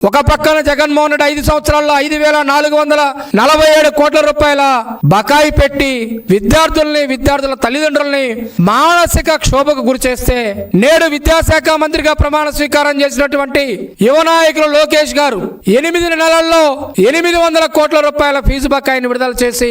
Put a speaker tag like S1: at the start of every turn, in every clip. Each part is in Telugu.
S1: ఒక పక్కన జగన్మోహన్ రెడ్డి ఐదు సంవత్సరాల్లో ఐదు వేల నాలుగు వందల నలభై ఏడు కోట్ల రూపాయల బకాయి పెట్టి విద్యార్థుల్ని విద్యార్థుల తల్లిదండ్రుల్ని మానసిక క్షోభకు గురి చేస్తే నేడు విద్యాశాఖ మంత్రిగా ప్రమాణ స్వీకారం చేసినటువంటి యువ నాయకులు లోకేష్ గారు ఎనిమిది నెలల్లో ఎనిమిది వందల కోట్ల రూపాయల ఫీజు బకాయిని విడుదల చేసి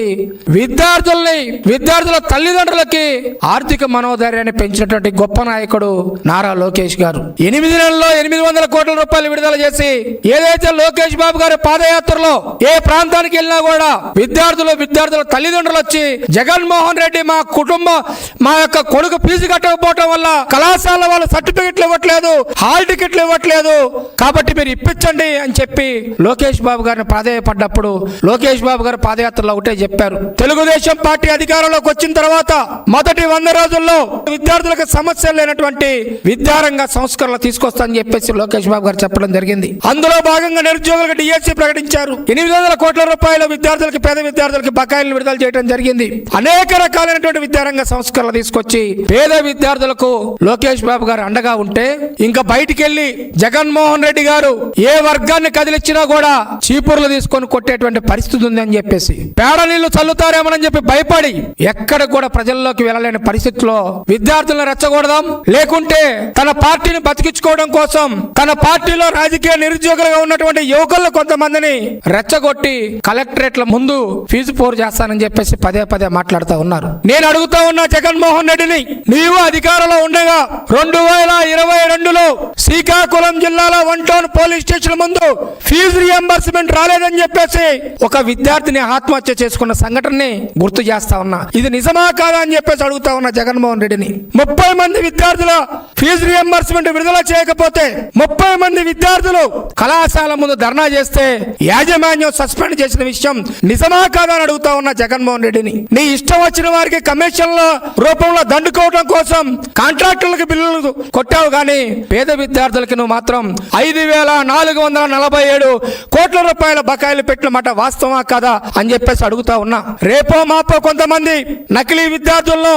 S1: విద్యార్థుల్ని విద్యార్థుల తల్లిదండ్రులకి ఆర్థిక మనోధైర్యాన్ని పెంచినటువంటి గొప్ప నాయకుడు నారా లోకేష్ గారు. ఎనిమిది నెలల్లో ఎనిమిది వందల కోట్ల రూపాయలు విడుదల చేసి ఏదైతే లోకేష్ బాబు గారి పాదయాత్రలో ఏ ప్రాంతానికి వెళ్ళినా కూడా విద్యార్థులు విద్యార్థుల తల్లిదండ్రులు వచ్చి జగన్మోహన్ రెడ్డి మా కుటుంబం మా యొక్క కొడుకు ఫీజు కట్టకపోవటం వల్ల కళాశాల వాళ్ళు సర్టిఫికెట్లు ఇవ్వట్లేదు హాల్ టికెట్లు ఇవ్వట్లేదు. కాబట్టి మీరు ఇప్పించండి అని చెప్పి లోకేష్ బాబు గారిని ప్రాధాయపడ్డప్పుడు లోకేష్ బాబు గారు పాదయాత్రలో ఒకటే చెప్పారు. తెలుగుదేశం పార్టీ అధికారంలోకి వచ్చిన తర్వాత మొదటి వంద రోజుల్లో విద్యార్థులకు సమస్యలు లేనటువంటి విద్యారంగ సంస్కరణలు తీసుకొస్తానని చెప్పేసి లోకేష్ బాబు గారు చెప్పడం జరిగింది. అందులో భాగంగా నిరుద్యోగులకు డిఎస్సి ప్రకటించారు. ఎనిమిది వందల కోట్ల రూపాయల విద్యార్థులకు పేద విద్యార్థులకు బకాయిలు విడుదల చేయడం జరిగింది. అనేక రకాలైనటువంటి విద్యారంగ సంస్కరణలు తీసుకొచ్చి పేద విద్యార్థులకు లోకేష్ బాబు గారు అండగా ఉంటే ఇంకా బయటికి వెళ్ళి జగన్మోహన్ రెడ్డి గారు ఏ వర్గాన్ని కదిలిచ్చినా కూడా చీపుర్లు తీసుకొని కొట్టేటువంటి పరిస్థితి ఉంది అని చెప్పేసి. పేడ నీళ్ళు చల్లుతారేమోనని చెప్పి భయపడి ఎక్కడ కూడా ప్రజల్లోకి వెళ్ళలేని పరిస్థితిలో విద్యార్థులను రెచ్చగొడదాం. లేకుంటే తన పార్టీని బతికించుకోవడం కోసం తన పార్టీలో రాజకీయ నిరుద్యోగులుగా ఉన్నటువంటి యువకులను కొంతమందిని రెచ్చగొట్టి కలెక్టరేట్ల ముందు ఫీజు పోరు చేస్తానని చెప్పేసి పదే పదే మాట్లాడుతూ ఉన్నారు. నేను అడుగుతా ఉన్నా జగన్మోహన్ రెడ్డిని నీవు అధికారంలో ఉండగా రెండు వేల ఇరవై రెండులో శ్రీకాకుళం జిల్లాలో వన్ టౌన్ పోలీస్ స్టేషన్ ముందు ఫీజు రియంబర్స్మెంట్ రాలేదని చెప్పేసి ఒక విద్యార్థిని ఆత్మహత్య చేసుకున్న సంఘటనని గుర్తు చేస్తా ఉన్నా. ఇది నిజమా కాదా అని చెప్పేసి అడుగుతా ఉన్నా జగన్మోహన్ రెడ్డిని. ముప్పై మంది విద్యార్థుల ఫీజు రియంబర్స్మెంట్ విడుదల చేయకపోతే ముప్పై మంది విద్యార్థులు కళాశాల ముందు ధర్నా చేస్తే యాజమాన్యం సస్పెండ్ చేసిన విషయం నిజమా కాదా అని అడుగుతా ఉన్న జగన్మోహన్ రెడ్డిని. నీ ఇష్టం వచ్చిన వారికి కమిషన్ల రూపంలో దండుకోవడం కోసం కాంట్రాక్టర్లకు బిల్లులు కొట్టావు కానీ పేద విద్యార్థులకి నువ్వు మాత్రం ఐదు వేల నాలుగు వందల నలభై ఏడు కోట్ల రూపాయల బకాయిలు పెట్టిన మాట వాస్తవా కాదా అని చెప్పేసి అడుగుతా ఉన్నా. రేపో మాపో కొంతమంది నకిలీ విద్యార్థులను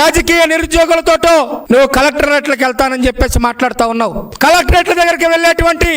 S1: రాజకీయ నిరుద్యోగులతోటో నువ్వు కలెక్టరేట్లకు వెళ్తానని చెప్పేసి మాట్లాడుతా ఉన్నావు. కలెక్టరేట్ల దగ్గరికి వెళ్ళేటువంటి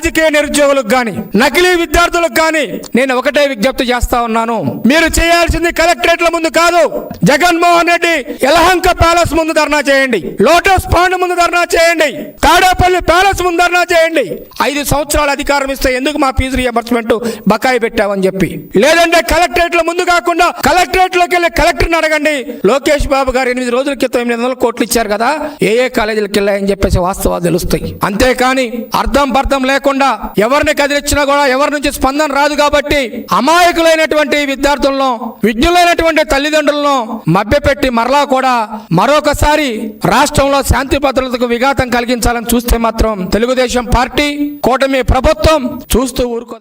S1: రాజకీయ నిరుద్యోగులకు కానీ నకిలీ విద్యార్థులకు కానీ నేను ఒకటే విజ్ఞప్తి చేస్తా ఉన్నాను. మీరు చేయాల్సింది కలెక్టరేట్ల ముందు కాదు జగన్మోహన్ రెడ్డి యలహంక ప్యాలెస్ ముందు ధర్నా చేయండి. లోటస్ పాండ్ ముందు ధర్నా చేయండి. తాడేపల్లి ప్యాలెస్ ముందు ధర్నా చేయండి. ఐదు సంవత్సరాలు అధికారం ఇస్తే ఎందుకు మా ఫీజు రియంబర్స్మెంట్ బకాయి పెట్టావని చెప్పి. లేదంటే కలెక్టరేట్ల ముందు కాకుండా కలెక్టరేట్లోకి వెళ్ళి కలెక్టర్ని అడగండి. లోకేష్ బాబు గారు ఎనిమిది రోజుల క్రితం ఎనిమిది వందల కోట్లు ఇచ్చారు కదా ఏ ఏ కాలేజీలకు వెళ్ళాయని చెప్పేసి వాస్తవాలు తెలుస్తాయి. అంతేకాని అర్థం పర్థం లేకుండా ఎవరిని కదిలిచ్చినా కూడా ఎవరి నుంచి స్పందన రాదు కాబట్టి అమాయకులైనటువంటి విద్యార్థులను విజ్ఞులైనటువంటి తల్లిదండ్రులను మభ్యపెట్టి మరలా కూడా మరొకసారి రాష్ట్రంలో శాంతి భద్రతకు విఘాతం కలిగించాలని చూస్తే మాత్రం తెలుగుదేశం పార్టీ కూటమి ప్రభుత్వం చూస్తూ ఊరుకో